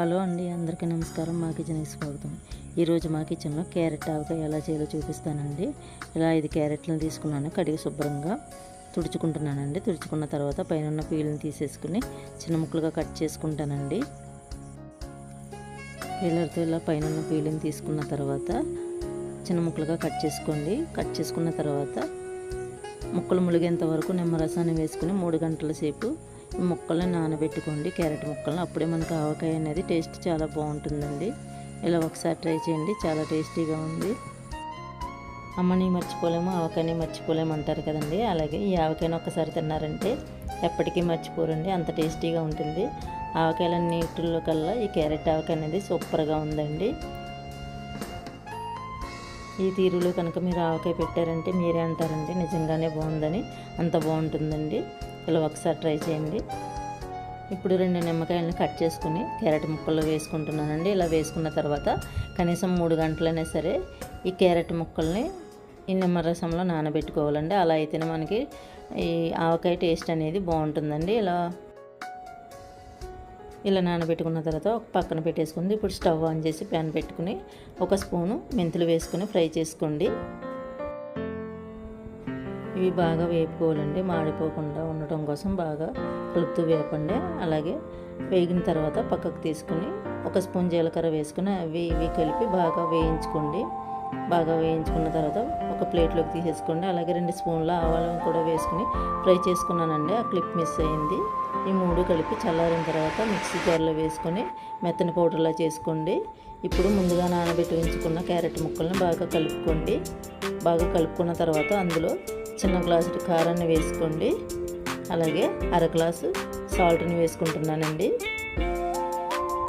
Hello అండి అందరికీ నమస్కారం. మా కిచెన్కి స్వాగతం. ఈరోజు మా కిచెన్లో క్యారెట్ ఆవకాయ ఎలా చేయాలో చూపిస్తానండి. ఇలా ఐదు క్యారెట్లను తీసుకున్నాను. కడిగి శుభ్రంగా తుడుచుకుంటున్నానండి. తుడుచుకున్న తర్వాత పైన ఉన్న పీల్ని తీసేసుకుని చిన్న ముక్కలుగా కట్ చేసుకుంటానండి. పీలర్తో ఇలా పైన ఉన్న పీల్ని తీసుకున్న తర్వాత చిన్న ముక్కలుగా కట్ చేసుకోండి. కట్ చేసుకున్న తర్వాత ముక్కలు ములిగేంత వరకు నిమ్మరసాన్ని వేసుకుని మూడు గంటల సేపు ముక్కలు నానబెట్టుకోండి. క్యారెట్ ముక్కలను అప్పుడే మనకు ఆవకాయ అనేది టేస్ట్ చాలా బాగుంటుందండి. ఇలా ఒకసారి ట్రై చేయండి. చాలా టేస్టీగా ఉంది. అమ్మని మర్చిపోలేము ఆవకాయని మర్చిపోలేము అంటారు కదండి. అలాగే ఈ ఆవకాయని ఒకసారి తిన్నారంటే ఎప్పటికీ మర్చిపోరండి. అంత టేస్టీగా ఉంటుంది. ఆవకాయల నీటిలో కల్లా ఈ క్యారెట్ ఆవకాయ అనేది సూపర్గా ఉందండి. ఈ తీరులో కనుక మీరు ఆవకాయ పెట్టారంటే మీరే అంటారండి. నిజంగానే బాగుందని అంత బాగుంటుందండి. ఇలా ఒకసారి ట్రై చేయండి. ఇప్పుడు రెండు నిమ్మకాయలను కట్ చేసుకుని క్యారెట్ ముక్కలు వేసుకుంటున్నానండి. ఇలా వేసుకున్న తర్వాత కనీసం మూడు గంటలైనా సరే ఈ క్యారెట్ ముక్కల్ని ఈ నిమ్మరసంలో నానబెట్టుకోవాలండి. అలా అయితేనే మనకి ఈ ఆవకాయ టేస్ట్ అనేది బాగుంటుందండి. ఇలా ఇలా నానబెట్టుకున్న తర్వాత ఒక పక్కన పెట్టేసుకుంది. ఇప్పుడు స్టవ్ ఆన్ చేసి ప్యాన్ పెట్టుకుని ఒక స్పూను మెంతులు వేసుకుని ఫ్రై చేసుకోండి. ఇవి బాగా వేపుకోవాలండి మాడిపోకుండా ఉండటం కోసం బాగా కలుపుతూ వేపండి. అలాగే వేగిన తర్వాత పక్కకు తీసుకుని ఒక స్పూన్ జీలకర్ర వేసుకుని అవి ఇవి కలిపి బాగా వేయించుకోండి. బాగా వేయించుకున్న తర్వాత ఒక ప్లేట్లోకి తీసేసుకోండి. అలాగే రెండు స్పూన్ల ఆవాలను కూడా వేసుకుని ఫ్రై చేసుకున్నానండి. ఆ క్లిప్ మిస్ అయింది. ఈ మూడు కలిపి చల్లారిన తర్వాత మిక్సీ జార్లో వేసుకొని మెత్తని పౌడర్లా చేసుకోండి. ఇప్పుడు ముందుగా నానబెట్టి ఉంచుకున్న క్యారెట్ ముక్కల్ని బాగా కలుపుకోండి. బాగా కలుపుకున్న తర్వాత అందులో చిన్న గ్లాసు కారాన్ని వేసుకోండి. అలాగే అర గ్లాసు సాల్ట్ని వేసుకుంటున్నానండి.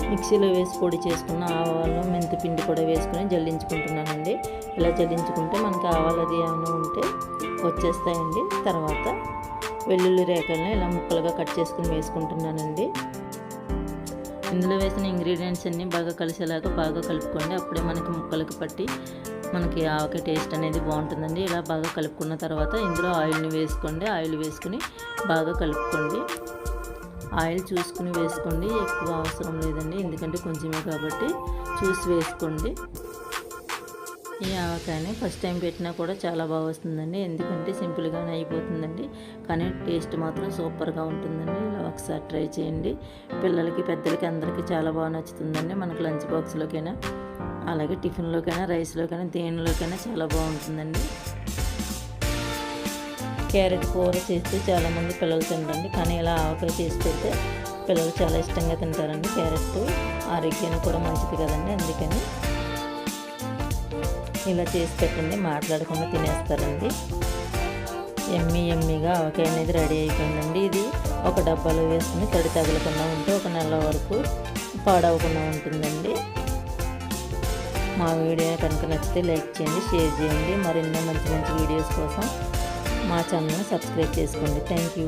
మిక్సీలో వేసి పొడి చేసుకున్న ఆవాలు మెంతి పిండి కూడా వేసుకుని జల్లించుకుంటున్నానండి. ఇలా జల్లించుకుంటే మనకి ఆవాలది ఏమైనా ఉంటే వచ్చేస్తాయండి. తర్వాత వెల్లుల్లి రేఖలను ఇలా ముక్కలుగా కట్ చేసుకుని వేసుకుంటున్నానండి. ఇందులో వేసిన ఇంగ్రీడియంట్స్ అన్నీ బాగా కలిసేలాగా బాగా కలుపుకోండి. అప్పుడే మనకి ముక్కలకి పట్టి మనకి ఆవకాయ టేస్ట్ అనేది బాగుంటుందండి. ఇలా బాగా కలుపుకున్న తర్వాత ఇందులో ఆయిల్ని వేసుకోండి. ఆయిల్ వేసుకుని బాగా కలుపుకోండి. ఆయిల్ చూసుకుని వేసుకోండి. ఎక్కువ అవసరం లేదండి. ఎందుకంటే కొంచెమే కాబట్టి చూసి వేసుకోండి. ఈ ఆవకాయని ఫస్ట్ టైం పెట్టినా కూడా చాలా బాగా వస్తుందండి. ఎందుకంటే సింపుల్గానే అయిపోతుందండి. కానీ టేస్ట్ మాత్రం సూపర్గా ఉంటుందండి. ఇలా ఒకసారి ట్రై చేయండి. పిల్లలకి పెద్దలకి అందరికీ చాలా బాగా నచ్చుతుందండి. మనకు లంచ్ బాక్స్లోకైనా అలాగే టిఫిన్లోకైనా రైస్లోకైనా దేనిలోకైనా చాలా బాగుంటుందండి. క్యారెట్ కూర చేస్తే చాలామంది పిల్లలు తింటారండి. కానీ ఇలా ఆవకాయ చేసి పెడితే పిల్లలు చాలా ఇష్టంగా తింటారండి క్యారెట్. ఆరోగ్యానికి కూడా మంచిది కదండి. అందుకని ఇలా చేసి పెట్టండి మాట్లాడకుండా తినేస్తారండి. ఎమ్మి ఎమ్మిగా ఆవకాయ అనేది రెడీ అయిపోయిందండి. ఇది ఒక డబ్బాలో వేసుకుని తడి తగలకుండా ఉంటే ఒక నెల వరకు పాడవకుండా ఉంటుందండి. మా వీడియో కనుక నచ్చితే లైక్ చేయండి షేర్ చేయండి. మరెన్నో మంచి మంచి వీడియోస్ కోసం మా ఛానల్ని సబ్స్క్రైబ్ చేసుకోండి. Thank you.